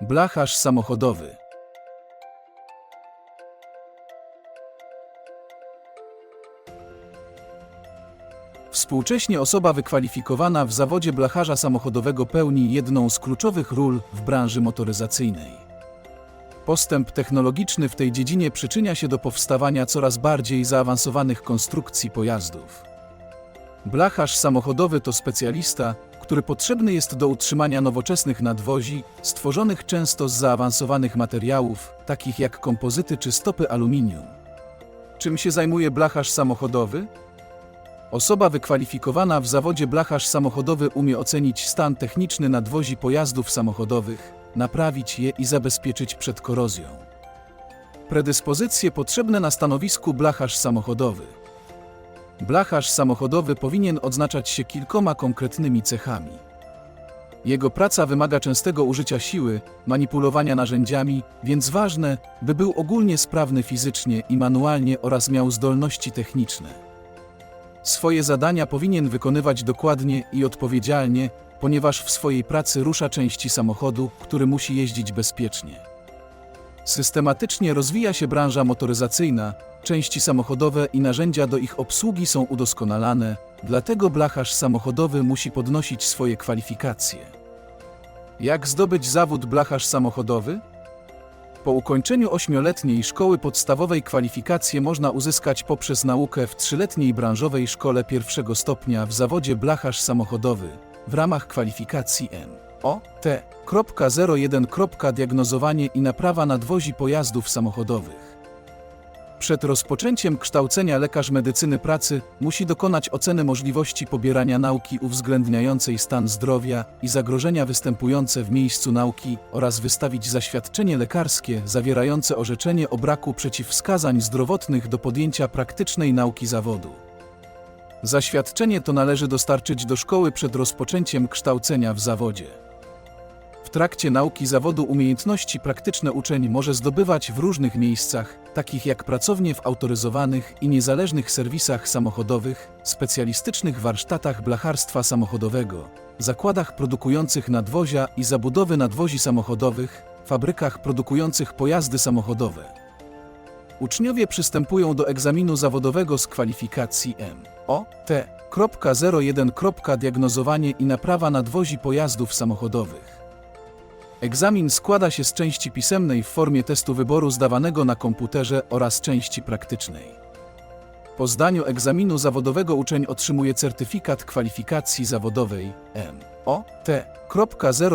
Blacharz samochodowy. Współcześnie osoba wykwalifikowana w zawodzie blacharza samochodowego pełni jedną z kluczowych ról w branży motoryzacyjnej. Postęp technologiczny w tej dziedzinie przyczynia się do powstawania coraz bardziej zaawansowanych konstrukcji pojazdów. Blacharz samochodowy to specjalista, który potrzebny jest do utrzymania nowoczesnych nadwozi, stworzonych często z zaawansowanych materiałów, takich jak kompozyty czy stopy aluminium. Czym się zajmuje blacharz samochodowy? Osoba wykwalifikowana w zawodzie blacharz samochodowy umie ocenić stan techniczny nadwozi pojazdów samochodowych, naprawić je i zabezpieczyć przed korozją. Predyspozycje potrzebne na stanowisku blacharz samochodowy. Blacharz samochodowy powinien odznaczać się kilkoma konkretnymi cechami. Jego praca wymaga częstego użycia siły, manipulowania narzędziami, więc ważne, by był ogólnie sprawny fizycznie i manualnie oraz miał zdolności techniczne. Swoje zadania powinien wykonywać dokładnie i odpowiedzialnie, ponieważ w swojej pracy rusza części samochodu, który musi jeździć bezpiecznie. Systematycznie rozwija się branża motoryzacyjna, części samochodowe i narzędzia do ich obsługi są udoskonalane, dlatego blacharz samochodowy musi podnosić swoje kwalifikacje. Jak zdobyć zawód blacharz samochodowy? Po ukończeniu ośmioletniej szkoły podstawowej kwalifikacje można uzyskać poprzez naukę w trzyletniej branżowej szkole pierwszego stopnia w zawodzie blacharz samochodowy w ramach kwalifikacji M. O. T. 01. Diagnozowanie i naprawa nadwozi pojazdów samochodowych. Przed rozpoczęciem kształcenia lekarz medycyny pracy musi dokonać oceny możliwości pobierania nauki uwzględniającej stan zdrowia i zagrożenia występujące w miejscu nauki oraz wystawić zaświadczenie lekarskie zawierające orzeczenie o braku przeciwwskazań zdrowotnych do podjęcia praktycznej nauki zawodu. Zaświadczenie to należy dostarczyć do szkoły przed rozpoczęciem kształcenia w zawodzie. W trakcie nauki zawodu umiejętności praktyczne uczeń może zdobywać w różnych miejscach, takich jak pracownie w autoryzowanych i niezależnych serwisach samochodowych, specjalistycznych warsztatach blacharstwa samochodowego, zakładach produkujących nadwozia i zabudowy nadwozi samochodowych, fabrykach produkujących pojazdy samochodowe. Uczniowie przystępują do egzaminu zawodowego z kwalifikacji M. O. T. 01. Diagnozowanie i naprawa nadwozi pojazdów samochodowych. Egzamin składa się z części pisemnej w formie testu wyboru zdawanego na komputerze oraz części praktycznej. Po zdaniu egzaminu zawodowego uczeń otrzymuje certyfikat kwalifikacji zawodowej M. O. T.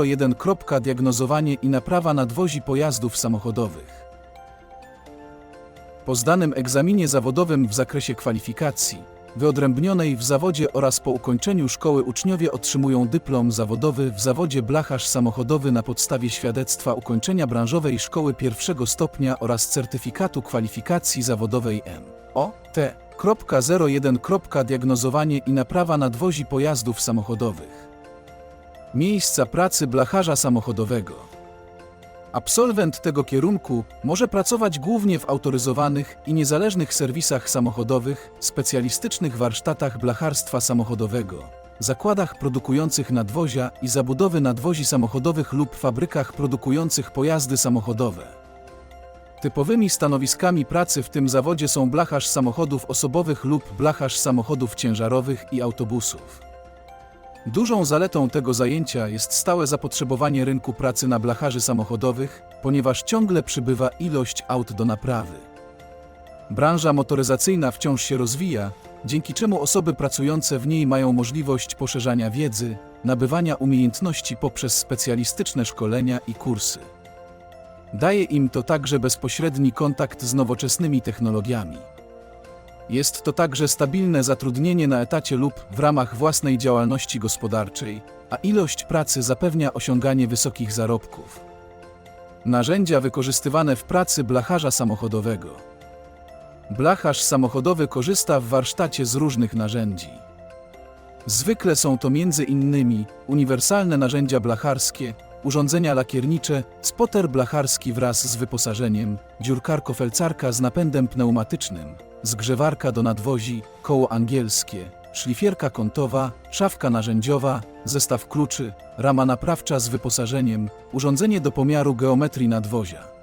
01. Diagnozowanie i naprawa nadwozi pojazdów samochodowych. Po zdanym egzaminie zawodowym w zakresie kwalifikacji, wyodrębnionej w zawodzie oraz po ukończeniu szkoły uczniowie otrzymują dyplom zawodowy w zawodzie blacharz samochodowy na podstawie świadectwa ukończenia branżowej szkoły pierwszego stopnia oraz certyfikatu kwalifikacji zawodowej M. O. T. 01. Diagnozowanie i naprawa nadwozi pojazdów samochodowych. Miejsca pracy blacharza samochodowego. Absolwent tego kierunku może pracować głównie w autoryzowanych i niezależnych serwisach samochodowych, specjalistycznych warsztatach blacharstwa samochodowego, zakładach produkujących nadwozia i zabudowy nadwozi samochodowych lub fabrykach produkujących pojazdy samochodowe. Typowymi stanowiskami pracy w tym zawodzie są blacharz samochodów osobowych lub blacharz samochodów ciężarowych i autobusów. Dużą zaletą tego zajęcia jest stałe zapotrzebowanie rynku pracy na blacharzy samochodowych, ponieważ ciągle przybywa ilość aut do naprawy. Branża motoryzacyjna wciąż się rozwija, dzięki czemu osoby pracujące w niej mają możliwość poszerzania wiedzy, nabywania umiejętności poprzez specjalistyczne szkolenia i kursy. Daje im to także bezpośredni kontakt z nowoczesnymi technologiami. Jest to także stabilne zatrudnienie na etacie lub w ramach własnej działalności gospodarczej, a ilość pracy zapewnia osiąganie wysokich zarobków. Narzędzia wykorzystywane w pracy blacharza samochodowego. Blacharz samochodowy korzysta w warsztacie z różnych narzędzi. Zwykle są to m.in. uniwersalne narzędzia blacharskie, urządzenia lakiernicze, spoter blacharski wraz z wyposażeniem, dziurkarko-felcarka z napędem pneumatycznym, zgrzewarka do nadwozi, koło angielskie, szlifierka kątowa, szafka narzędziowa, zestaw kluczy, rama naprawcza z wyposażeniem, urządzenie do pomiaru geometrii nadwozia.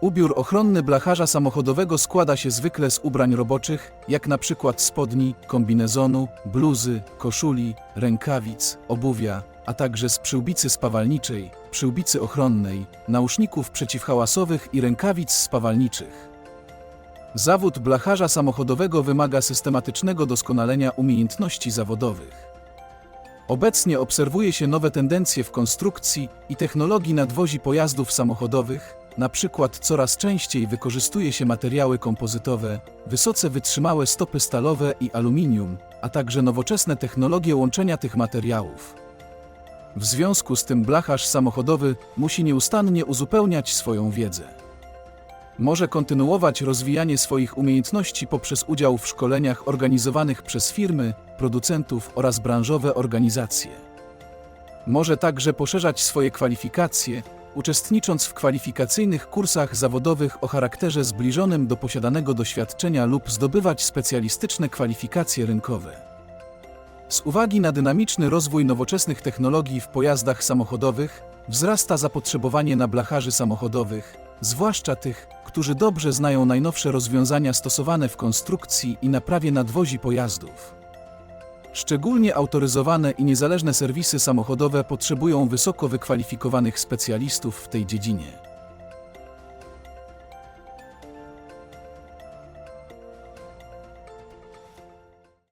Ubiór ochronny blacharza samochodowego składa się zwykle z ubrań roboczych, jak na przykład spodni, kombinezonu, bluzy, koszuli, rękawic, obuwia, a także z przyłbicy spawalniczej, przyłbicy ochronnej, nauszników przeciwhałasowych i rękawic spawalniczych. Zawód blacharza samochodowego wymaga systematycznego doskonalenia umiejętności zawodowych. Obecnie obserwuje się nowe tendencje w konstrukcji i technologii nadwozi pojazdów samochodowych, na przykład coraz częściej wykorzystuje się materiały kompozytowe, wysoce wytrzymałe stopy stalowe i aluminium, a także nowoczesne technologie łączenia tych materiałów. W związku z tym blacharz samochodowy musi nieustannie uzupełniać swoją wiedzę. Może kontynuować rozwijanie swoich umiejętności poprzez udział w szkoleniach organizowanych przez firmy, producentów oraz branżowe organizacje. Może także poszerzać swoje kwalifikacje, uczestnicząc w kwalifikacyjnych kursach zawodowych o charakterze zbliżonym do posiadanego doświadczenia lub zdobywać specjalistyczne kwalifikacje rynkowe. Z uwagi na dynamiczny rozwój nowoczesnych technologii w pojazdach samochodowych, wzrasta zapotrzebowanie na blacharzy samochodowych, zwłaszcza tych, którzy dobrze znają najnowsze rozwiązania stosowane w konstrukcji i naprawie nadwozi pojazdów. Szczególnie autoryzowane i niezależne serwisy samochodowe potrzebują wysoko wykwalifikowanych specjalistów w tej dziedzinie.